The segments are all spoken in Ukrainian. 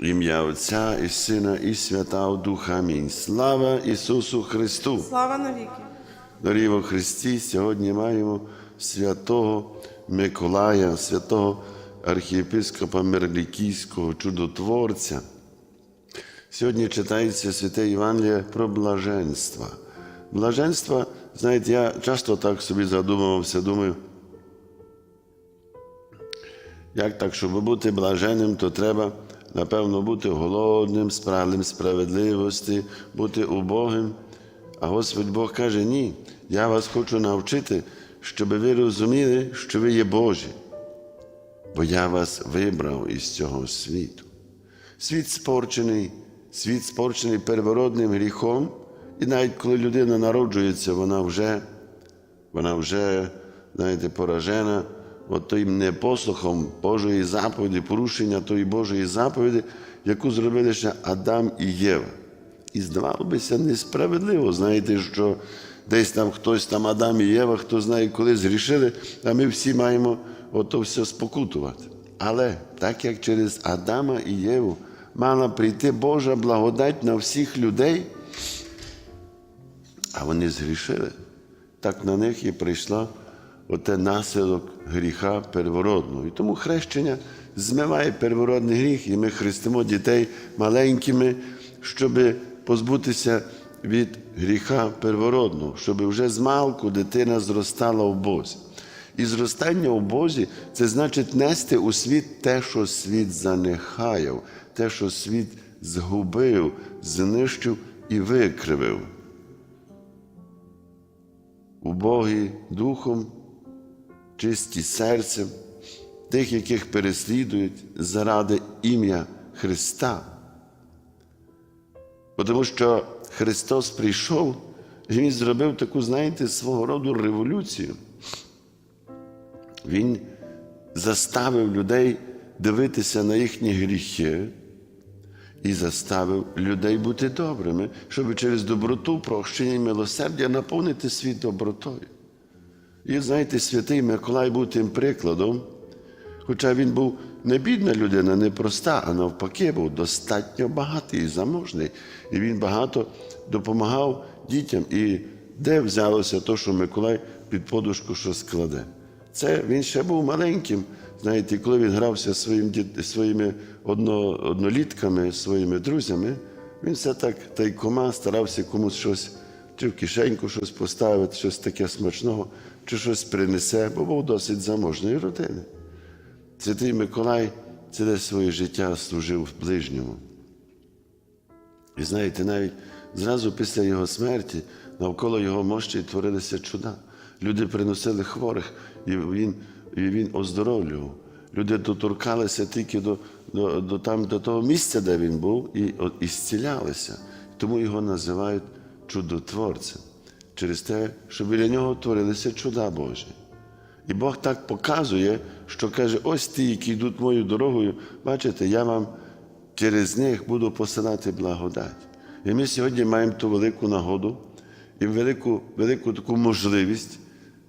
Ім'я Отця і Сина, і Святого Духа. Амінь. Слава Ісусу Христу! Слава навіки! Дорогі во Христі, сьогодні маємо святого Миколая, святого архієпископа Мерлікійського, чудотворця. Сьогодні читається святе Євангеліє про блаженство. Блаженство, знаєте, я часто так собі задумувався, думаю, як так, щоб бути блаженним, то треба, напевно, бути голодним, справним справедливості, бути убогим. А Господь Бог каже, ні, я вас хочу навчити, щоб ви розуміли, що ви є Божі, бо я вас вибрав із цього світу. Світ спорчений, світ спорчений первородним гріхом, і навіть коли людина народжується, вона вже, вона вже, знаєте, поражена от тим непослухом Божої заповіді, порушення тої Божої заповіді, яку зробили ще Адам і Єва. І здавалося несправедливо, знаєте, що десь там хтось там Адам і Єва, хто знає, коли зрішили, а ми всі маємо ото все спокутувати. Але так як через Адама і Єву мала прийти Божа благодать на всіх людей, а вони згрішили, так на них і прийшла оте наслідок гріха первородного. І тому хрещення змиває первородний гріх, і ми хрестимо дітей маленькими, щоб позбутися від гріха первородного, щоб вже з малку дитина зростала в Бозі. І зростання у Бозі це значить нести у світ те, що світ занехаяв, те, що світ згубив, знищив і викривив. Убогі духом, чисті серцем, тих, яких переслідують заради ім'я Христа. Тому що Христос прийшов, Він зробив таку, знаєте, свого роду революцію. Він заставив людей дивитися на їхні гріхи і заставив людей бути добрими, щоб через доброту, прощення і милосердя наповнити світ добротою. І знаєте, святий Миколай був тим прикладом, хоча він був не бідна людина, не проста, а навпаки, був достатньо багатий і заможний. І він багато допомагав дітям. І де взялося то, що Миколай під подушку щось складе? Це він ще був маленьким. Знаєте, коли він грався своїм, своїми одно, однолітками, своїми друзями, він все так тайкома старався комусь щось, чи в кишеньку щось поставити, щось таке смачного, чи щось принесе, бо був досить заможної родини. Святий Миколай ціле своє життя служив ближньому. І знаєте, навіть зразу після його смерті навколо його мощі творилися чуда. Люди приносили хворих, і він, і він оздоровлював. Люди доторкалися тільки до, до, до, там, до того місця, де він був, і, і зцілялися. Тому його називають чудотворцем через те, що біля нього творилися чуда Божі. І Бог так показує, що каже: ось ті, які йдуть мою дорогою, бачите, я вам через них буду посилати благодать. І ми сьогодні маємо ту велику нагоду і велику, велику таку можливість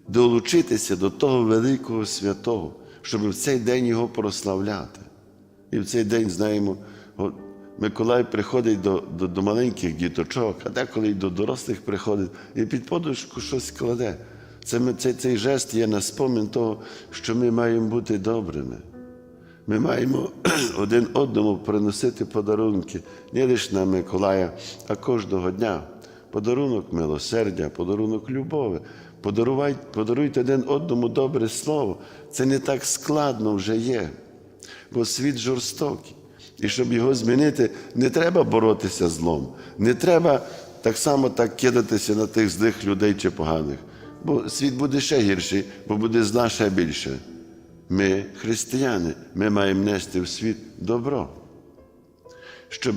долучитися до того великого святого, щоб в цей день його прославляти. І в цей день знаємо, Миколай приходить до, до, до маленьких діточок, а деколи й до дорослих приходить і під подушку щось кладе. Це, цей, цей жест є на спомин того, що ми маємо бути добрими. Ми маємо один одному приносити подарунки не лише на Миколая, а кожного дня. Подарунок милосердя, подарунок любові. Подаруйте один одному добре слово. Це не так складно вже є, бо світ жорстокий. І щоб його змінити, не треба боротися злом, не треба так само так кидатися на тих злих людей чи поганих. Бо світ буде ще гірший, бо буде зла ще більше. Ми, християни, ми маємо нести в світ добро, щоб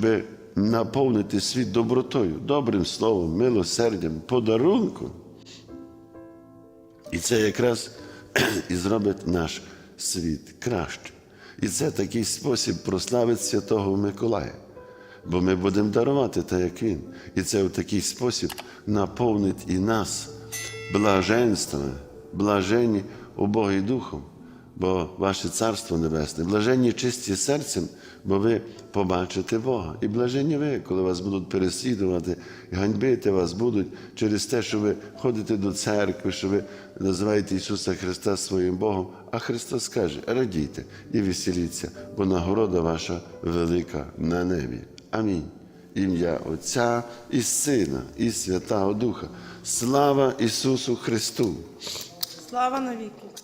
наповнити світ добротою, добрим словом, милосердям, подарунком. І це якраз і зробить наш світ кращим. І це такий спосіб прославити Святого Миколая. Бо ми будемо дарувати так, як він. І це в такий спосіб наповнить і нас блаженствами, блажені убогий духом. Бо ваше царство небесне. Блаженні чисті серцем, бо ви побачите Бога. І блаженні ви, коли вас будуть переслідувати, ганьбити вас будуть через те, що ви ходите до церкви, що ви називаєте Ісуса Христа своїм Богом. А Христос каже: радійте і веселіться, бо нагорода ваша велика на небі. Амінь. Ім'я Отця і Сина, і Святого Духа. Слава Ісусу Христу! Слава навіки!